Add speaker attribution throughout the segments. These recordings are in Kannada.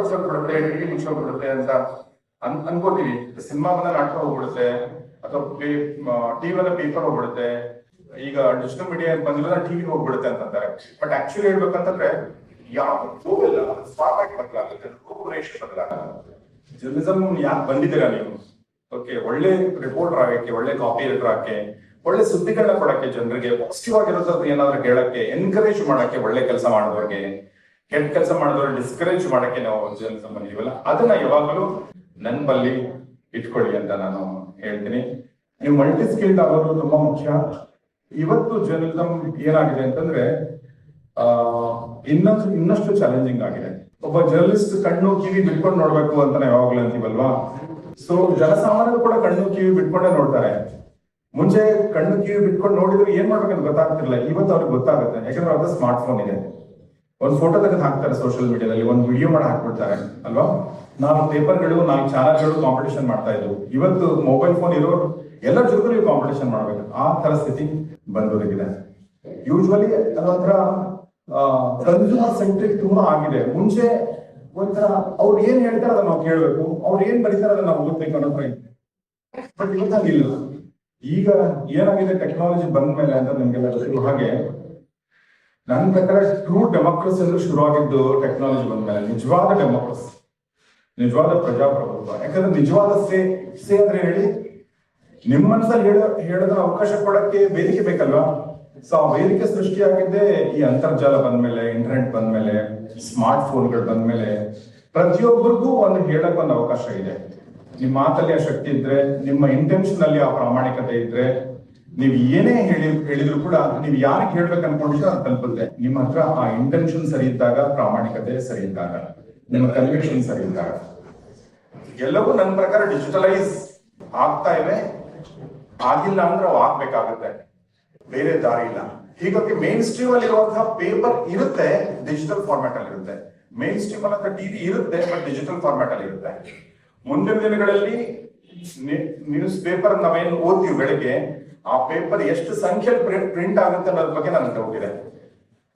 Speaker 1: ಮುಚ್ಚೋಗ್ಬಿಡುತ್ತೆ ಟಿವಿ ಕೊಡುತ್ತೆ ಅಂತ ಅನ್ ಅನ್ಕೋತೀವಿ ಸಿನಿಮಾ ಬಂದ ನಾಟಕ ಹೋಗ್ಬಿಡುತ್ತೆ, ಅಥವಾ ಟಿವಿನ ಪೇಪರ್ ಹೋಗ್ಬಿಡುತ್ತೆ, ಈಗ ಡಿಜಿಟಲ್ ಮೀಡಿಯಾ ಬಂದಿಲ್ಲ ಟಿವಿ ಹೋಗ್ಬಿಡುತ್ತೆ ಅಂತಂತಾರೆ ಬಟ್ ಆಕ್ಚುಲಿ ಹೇಳ್ಬೇಕಂತಂದ್ರೆ ಯಾವ ಹೋಗಲ್ಲ ಫಾರ್ಮ್ಯಾಟ್ ಬದಲಾಗುತ್ತೆ ರೂಪುರೇಷೆ ಬದಲಾಗುತ್ತೆ. ಜರ್ನಲಿಸಮ್ ಯಾಕೆ ಬಂದಿದ್ದೀರಾ ನೀವು? ಓಕೆ ಒಳ್ಳೆ ರಿಪೋರ್ಟರ್ ಆಗಕ್ಕೆ, ಒಳ್ಳೆ ಕಾಪಿ ರೈಟರ್ ಆಗಕ್ಕೆ, ಒಳ್ಳೆ ಸುದ್ದಿಗಳನ್ನ ಕೊಡಕ್ಕೆ ಜನರಿಗೆ ಪಾಸಿಟಿವ್ ಆಗಿರೋದ್ರ ಏನಾದ್ರು ಹೇಳಕ್ಕೆ ಎನ್ಕರೇಜ್ ಮಾಡಕ್ಕೆ ಒಳ್ಳೆ ಕೆಲಸ ಮಾಡಿದವ್ರಿಗೆ ಕೆಟ್ಟ ಕೆಲಸ ಮಾಡಿದ್ರು ಡಿಸ್ಕರೇಜ್ ಮಾಡಕ್ಕೆ ನಾವು ಜರ್ನಲಿಸಮ್ ಸಂಬಂಧಿವಲ್ಲ ಅದನ್ನ ಯಾವಾಗಲೂ ನನ್ ಬಲ್ಲಿ ಇಟ್ಕೊಳ್ಳಿ ಅಂತ ನಾನು ಹೇಳ್ತೀನಿ. ನೀವು ಮಲ್ಟಿ ಸ್ಕಿಲ್ಡ್ ಆಗೋದು ತುಂಬಾ ಮುಖ್ಯ. ಇವತ್ತು ಜರ್ನಲಿಸಮ್ ಏನಾಗಿದೆ ಅಂತಂದ್ರೆ, ಆ, ಇನ್ನೊಂದು, ಇನ್ನಷ್ಟು ಚಾಲೆಂಜಿಂಗ್ ಆಗಿದೆ. ಒಬ್ಬ ಜರ್ನಲಿಸ್ಟ್ ಕಣ್ಣು ಕಿವಿ ಬಿಟ್ಕೊಂಡು ನೋಡ್ಬೇಕು ಅಂತ ನಾವು ಯಾವಾಗ್ಲೂ ಅಂತೀವಲ್ವಾ? ಸೊ ಜನಸಾಮಾನ್ಯರು ಕೂಡ ಕಣ್ಣು ಕಿವಿ ಬಿಟ್ಕೊಂಡೇ ನೋಡ್ತಾರೆ. ಮುಂಚೆ ಕಣ್ಣು ಕಿವಿ ಬಿಟ್ಕೊಂಡು ನೋಡಿದ್ರೆ ಏನ್ ಮಾಡ್ಬೇಕಂತ ಗೊತ್ತಾಗ್ತಿರ್ಲಿಲ್ಲ. ಇವತ್ತು ಅವ್ರಿಗೆ ಗೊತ್ತಾಗುತ್ತೆ. ಯಾಕಂದ್ರೆ ಅವ್ರದ್ದು ಸ್ಮಾರ್ಟ್ ಫೋನ್ ಇದೆ. ಒಂದು ಫೋಟೋ ತೆಗೆದು ಹಾಕ್ತಾರೆ ಸೋಷಿಯಲ್ ಮೀಡಿಯಾದಲ್ಲಿ ಒಂದು ವಿಡಿಯೋ ಮಾಡಿ ಹಾಕ್ಬಿಡ್ತಾರೆ, ಅಲ್ವಾ? ನಾಲ್ಕು ಪೇಪರ್ಗಳು ನಾಲ್ಕು ಚಾನಲ್ಗಳು ಕಾಂಪಿಟೇಷನ್ ಮಾಡ್ತಾ ಇದ್ವು. ಇವತ್ತು ಮೊಬೈಲ್ ಫೋನ್ ಇರೋರು ಎಲ್ಲ ಜೊತೆಗೂ ಕಾಂಪಿಟೇಷನ್ ಮಾಡ್ಬೇಕು. ಆ ತರ ಸ್ಥಿತಿ ಬಂದೊದಗಿದೆ. ಯೂಶ್ವಲಿ ಅದೊಂಥರ ಕನ್ಸ್ಯೂಮರ್ ಸೆಂಟ್ರಿಕ್ ತುಂಬಾ ಆಗಿದೆ. ಮುಂಚೆ ಒಂಥರ ಅವ್ರು ಏನ್ ಹೇಳ್ತಾರೆ ಅದನ್ನ ನಾವು ಕೇಳಬೇಕು. ಅವ್ರು ಏನ್ ಬರೀತಾರೆ ಅದನ್ನ ನಾವು ಓದ್ಬೇಕು ಅನ್ನೋ ಬಟ್ ಇವತ್ತು ಈಗ ಏನಾಗಿದೆ ಟೆಕ್ನಾಲಜಿ ಬಂದ ಮೇಲೆ ಅಂತ ನಿಮ್ಗೆಲ್ಲ ಹಾಗೆ ನನ್ನ ಪ್ರಕಾರ ಟ್ರೂ ಡೆಮೋಕ್ರಸಿ ಅಂದ್ರೆ ಶುರುವಾಗಿದ್ದು ಟೆಕ್ನಾಲಜಿ ಬಂದ ಮೇಲೆ ನಿಜವಾದ ಡೆಮೋಕ್ರಸಿ ನಿಜವಾದ ಪ್ರಜಾಪ್ರಭುತ್ವ. ಯಾಕಂದ್ರೆ ನಿಜವಾದ ಸೇ ಸೇ ಅಂದ್ರೆ ಹೇಳಿ, ನಿಮ್ಮ ಹೇಳ ಹೇಳದ ಅವಕಾಶ ಕೊಡಕ್ಕೆ ವೇದಿಕೆ ಬೇಕಲ್ವಾ? ಸೊ ಆ ವೇದಿಕೆ ಸೃಷ್ಟಿಯಾಗಿದ್ದೇ ಈ ಅಂತರ್ಜಾಲ ಬಂದ್ಮೇಲೆ ಇಂಟರ್ನೆಟ್ ಬಂದ್ಮೇಲೆ ಸ್ಮಾರ್ಟ್ ಫೋನ್ಗಳು ಬಂದ್ಮೇಲೆ ಪ್ರತಿಯೊಬ್ಬರಿಗೂ ಒಂದು ಹೇಳಕ್ ಒಂದು ಅವಕಾಶ ಇದೆ. ನಿಮ್ಮ ಮಾತಲ್ಲಿ ಆ ಶಕ್ತಿ ಇದ್ರೆ, ನಿಮ್ಮ ಇಂಟೆನ್ಷನ್ ಅಲ್ಲಿ ಆ ಪ್ರಾಮಾಣಿಕತೆ ಇದ್ರೆ ನೀವು ಏನೇ ಹೇಳಿ, ಹೇಳಿದ್ರು ಕೂಡ ನೀವು ಯಾರಿಗೆ ಹೇಳ್ಬೇಕು ಅನ್ಕೊಂಡಿದ್ರೆ ಅದು ತಲುಪುತ್ತೆ ನಿಮ್ಮ ಹತ್ರ ಆ ಇಂಟೆನ್ಷನ್ ಸರಿ ಇದ್ದಾಗ, ಪ್ರಾಮಾಣಿಕತೆ ಸರಿ ಇದ್ದಾಗ, ನಿಮ್ಮ ಕನ್ವಿಕ್ಷನ್ ಸರಿ ಇದ್ದಾಗ. ಎಲ್ಲವೂ ನನ್ನ ಪ್ರಕಾರ ಡಿಜಿಟಲೈಸ್ ಆಗ್ತಾ ಇವೆ. ಆಗಿಲ್ಲ ಅಂದ್ರೆ ಅವು ಆಗ್ಬೇಕಾಗುತ್ತೆ. ಬೇರೆ ದಾರಿ ಇಲ್ಲ. ಹೀಗಾಗಿ ಮೇನ್ ಸ್ಟ್ರೀಮ್ ಅಲ್ಲಿ ಇರುವಂತಹ ಪೇಪರ್ ಇರುತ್ತೆ ಡಿಜಿಟಲ್ ಫಾರ್ಮ್ಯಾಟ್ ಅಲ್ಲಿ ಇರುತ್ತೆ. ಮೇನ್ ಸ್ಟ್ರೀಮ್ ಅಲ್ಲಿ ಟಿವಿ ಇರುತ್ತೆ ಬಟ್ ಡಿಜಿಟಲ್ ಫಾರ್ಮ್ಯಾಟ್ ಅಲ್ಲಿ ಇರುತ್ತೆ. ಮುಂದಿನ ದಿನಗಳಲ್ಲಿ ನ್ಯೂಸ್ ಪೇಪರ್ ನಾವೇನು ಓದ್ತೀವಿ ಬೆಳಗ್ಗೆ ಆ ಪೇಪರ್ ಎಷ್ಟು ಸಂಖ್ಯೆಯಲ್ಲಿ ಪ್ರಿಂಟ್ ಆಗುತ್ತೆ ಅನ್ನೋದ್ರ ಬಗ್ಗೆ ನನಗೆ ಡೌಟ್ ಇದೆ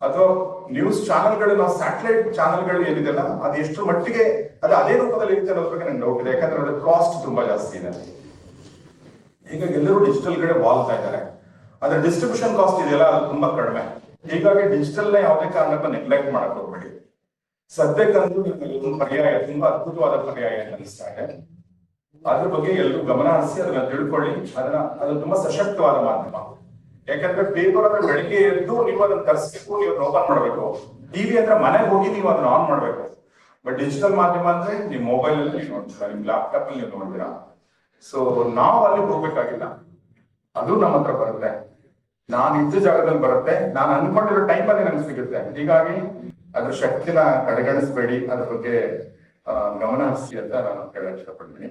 Speaker 1: ಅಥವಾ ನ್ಯೂಸ್ ಚಾನೆಲ್ಗಳು ನಾವು ಸ್ಯಾಟಲೈಟ್ ಚಾನೆಲ್ಗಳು ಏನಿದೆಲ್ಲ, ಅದು ಎಷ್ಟು ಮಟ್ಟಿಗೆ, ಅದು ಅದೇ ರೂಪದಲ್ಲಿ ಇರುತ್ತೆ ಅನ್ನೋದ್ರ ಬಗ್ಗೆ ನನಗೆ ಡೌಟ್ ಇದೆ. ಯಾಕಂದ್ರೆ ಅದರ ಕಾಸ್ಟ್ ತುಂಬಾ ಜಾಸ್ತಿ ಇದೆ. ಈಗ ಎಲ್ಲರೂ ಡಿಜಿಟಲ್ ಕಡೆ ವಾಲ್ತಾ ಇದ್ದಾರೆ ಅದ್ರ ಡಿಸ್ಟ್ರಿಬ್ಯೂಷನ್ ಕಾಸ್ಟ್ ಇದೆಯಲ್ಲ, ಅದು ತುಂಬಾ ಕಡಿಮೆ. ಹೀಗಾಗಿ ಡಿಜಿಟಲ್ನ ಯಾವುದೇ ಕಾರಣಕ್ಕೂ ನೆಗ್ಲೆಕ್ಟ್ ಮಾಡಕ್ ಹೋಗ್ಬೇಡಿ. ಸದ್ಯಕ್ಕಂತೂ ಪರ್ಯಾಯ, ತುಂಬಾ ಅದ್ಭುತವಾದ ಪರ್ಯಾಯ ಅನಿಸ್ತಾ ಇದೆ. ಅದ್ರ ಬಗ್ಗೆ ಎಲ್ಲರೂ ಗಮನ ಹರಿಸಿ ಅದನ್ನ ತಿಳ್ಕೊಳ್ಳಿ. ಅದನ್ನ ಅದು ತುಂಬಾ ಸಶಕ್ತವಾದ ಮಾಧ್ಯಮ. ಯಾಕಂದ್ರೆ ಪೇಪರ್ ಅಂದ್ರೆ ಬೆಳಿಗ್ಗೆ ಎದ್ದು ನೀವು ಅದನ್ನ ತರಿಸ್ಬೇಕು ನೀವು ಓಪನ್ ಮಾಡ್ಬೇಕು. ಟಿವಿ ಅಂದ್ರೆ ಮನೆಗೆ ಹೋಗಿ ನೀವು ಅದನ್ನ ಆನ್ ಮಾಡ್ಬೇಕು. ಬಟ್ ಡಿಜಿಟಲ್ ಮಾಧ್ಯಮ ಅಂದ್ರೆ ನೀವು ಮೊಬೈಲ್ ಅಲ್ಲಿ ನೀವು ನೋಡ್ತೀರಾ, ನಿಮ್ ಲ್ಯಾಪ್ಟಾಪ್ ಅಲ್ಲಿ ನೀವು ನೋಡ್ತೀರಾ. ಸೊ ನಾವು ಅಲ್ಲಿ ಹೋಗ್ಬೇಕಾಗಿಲ್ಲ. ಅದು ನಮ್ಮ ಹತ್ರ ಬರುತ್ತೆ. ನಾನು ಇದ್ದ ಜಾಗದಲ್ಲಿ ಬರುತ್ತೆ. ನಾನು ಅನ್ಕೊಂಡಿರೋ ಟೈಮ್ ಅಲ್ಲಿ ನಂಗೆ ಸಿಗುತ್ತೆ. ಹೀಗಾಗಿ ಅದ್ರ ಶಕ್ತಿನ ಕಡೆಗಣಿಸ್ಬೇಡಿ. ಅದ್ರ ಬಗ್ಗೆ ಗಮನ ಹರಿಸಿ ಅಂತ ನಾನು ಹೇಳಕ್ ಇಷ್ಟಪಡ್ತೀನಿ.